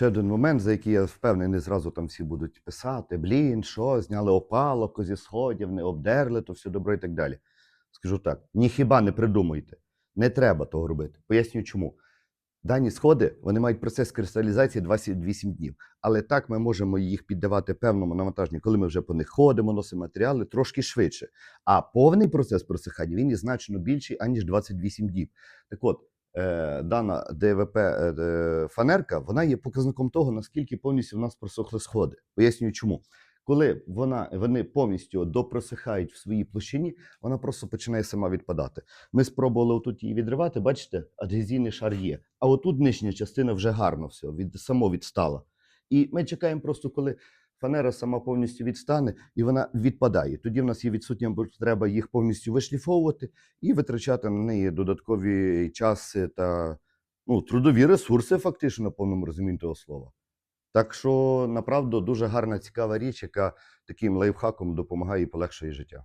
ще один момент, за який я впевнений, зразу там всі будуть писати: блін, що, зняли опалок зі сходів, не обдерли, то все добро і так далі. Скажу так: ніхіба не придумуйте. Не треба того робити. Поясню чому. Дані сходи вони мають процес кристалізації 28 днів. Але так ми можемо їх піддавати певному навантаженню, коли ми вже по них ходимо, носимо матеріали трошки швидше. А повний процес просихання він є значно більший, аніж 28 днів. Так от, дана ДВП е, е, фанерка, вона є показником того, наскільки повністю в нас просохли сходи. Пояснюю чому. Коли вона, вони повністю допросихають в своїй площині, вона просто починає сама відпадати. Ми спробували отут її відривати, бачите, адгезійний шар є. А отут нижня частина вже гарно все, від, само відстала. І ми чекаємо просто, коли фанера сама повністю відстане і вона відпадає. Тоді в нас є відсутня потреба їх повністю вишліфовувати і витрачати на неї додаткові часи та ну, трудові ресурси, фактично, на повному розумінні того слова. Так що, направду, дуже гарна, цікава річ, яка таким лайфхаком допомагає і полегшує життя.